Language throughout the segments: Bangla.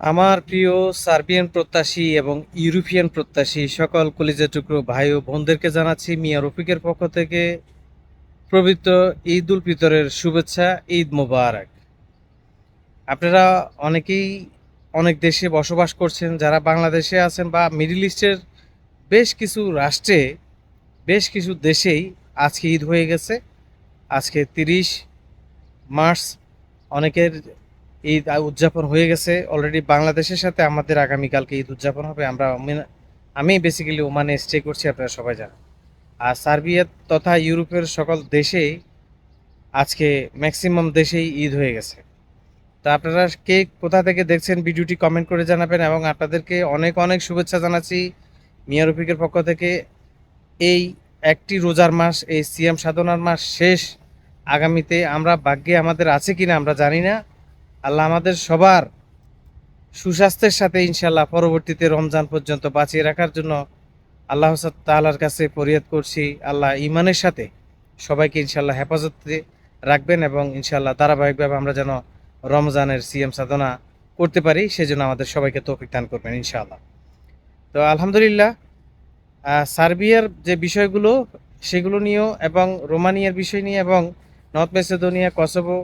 আমার প্রিয় সার্বিয়ান প্রত্যাশী এবং ইউরোপিয়ান প্রত্যাশী সকল কলিজা টুকরো ভাই ও বোনদেরকে জানাচ্ছি মিয়া রফিকের পক্ষ থেকে পবিত্র ঈদ উল ফিতরের শুভেচ্ছা, ঈদ মোবারক। আপনারা অনেকেই অনেক দেশে বসবাস করছেন, যারা বাংলাদেশে আছেন বা মিডিল ইস্টের বেশ কিছু রাষ্ট্রে, বেশ কিছু দেশেই আজকে ঈদ হয়ে গেছে। আজকে তিরিশ মার্চ, অনেকের ঈদ উদযাপন হয়ে গেছে। অলরেডি বাংলাদেশের সাথে আমাদের আগামীকালকে ঈদ উদযাপন হবে। আমরা আমি বেসিক্যালি ওমানে স্টে করছি, আপনারা সবাই জানেন। আর সার্বিয়া তথা ইউরোপের সকল দেশেই আজকে ম্যাক্সিমাম দেশেই ঈদ হয়ে গেছে। তা আপনারা কে কোথা থেকে দেখছেন ভিডিওটি কমেন্ট করে জানাবেন এবং আপনাদেরকে অনেক অনেক শুভেচ্ছা জানাচ্ছি মিয়া রফিকের পক্ষ থেকে। এই একটি রোজার মাস, এই সিএম সাধনার মাস শেষ। আগামীতে আমরা ভাগ্যে আমাদের আছে কিনা আমরা জানি না। আল্লাহ আমাদের সবার সুস্বাস্থ্যের সাথে ইনশাল্লাহ পরবর্তীতে রমজান পর্যন্ত বাঁচিয়ে রাখার জন্য আল্লাহ তাআলার কাছে ফরিয়াদ করছি। আল্লাহ ইমানের সাথে সবাইকে ইনশাল্লাহ হেফাজতে রাখবেন এবং ইনশাল্লাহ ধারাবাহিকভাবে আমরা যেন রমজানের সিএম সাধনা করতে পারি, সেজন্য আমাদের সবাইকে তৌফিক দান করবেন ইনশাআল্লাহ। তো আলহামদুলিল্লাহ সার্বিয়ার যে বিষয়গুলো, সেগুলো নিয়েও এবং রোমানিয়ার বিষয় নিয়ে এবং নর্থ মেসেদোনিয়া, কসোভো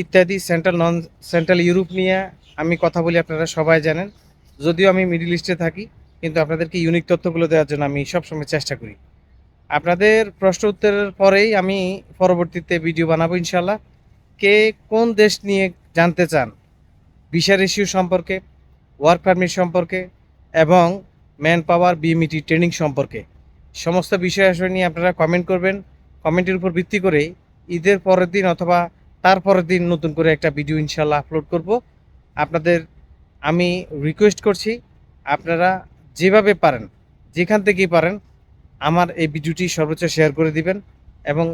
ইত্যাদি সেন্ট্রাল নন সেন্ট্রাল ইউরোপ নিয়ে আমি কথা বলি, আপনারা সবাই জানেন। যদিও আমি মিডিল ইস্টে থাকি, কিন্তু আপনাদেরকে ইউনিক তথ্যগুলো দেওয়ার জন্য আমি সবসময় চেষ্টা করি। আপনাদের প্রশ্ন উত্তরের পরেই আমি পরবর্তীতে ভিডিও বানাবো ইনশাল্লাহ কে কোন দেশ নিয়ে জানতে চান? ভিসা রেশিও সম্পর্কে ওয়ার্ক পারমিট সম্পর্কে, এবং ম্যান পাওয়ার বিএমইটি ট্রেনিং সম্পর্কে। সমস্ত বিষয় আসলে নিয়ে আপনারা কমেন্ট করবেন। কমেন্টের উপর ভিত্তি করে ঈদের পরের দিন অথবা তারপরের দিন নতুন করে একটা ভিডিও ইনশাল্লাহ আপলোড করব। আপনাদের আমি রিকোয়েস্ট করছি, আপনারা যেভাবে পারেন, যেখান থেকেই পারেন, আমার এই ভিডিওটি সর্বোচ্চ শেয়ার করে দিবেন এবং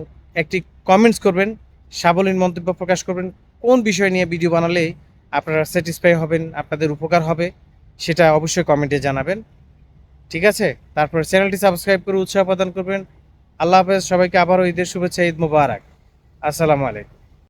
একটি কমেন্টস করবেন সাবলীন মন্তব্য প্রকাশ করবেন, কোন বিষয় নিয়ে ভিডিও বানালে আপনারা স্যাটিসফাই হবেন, আপনাদের উপকার হবে, সেটা অবশ্যই কমেন্টে জানাবেন। ঠিক আছে? তারপর চ্যানেলটি সাবস্ক্রাইব করে উৎসাহ প্রদান করবেন। আল্লাহ হাফেজ, সবাইকে আবারও ঈদের শুভেচ্ছা, ঈদ মুবারক। আসসালামু আলাইকুম।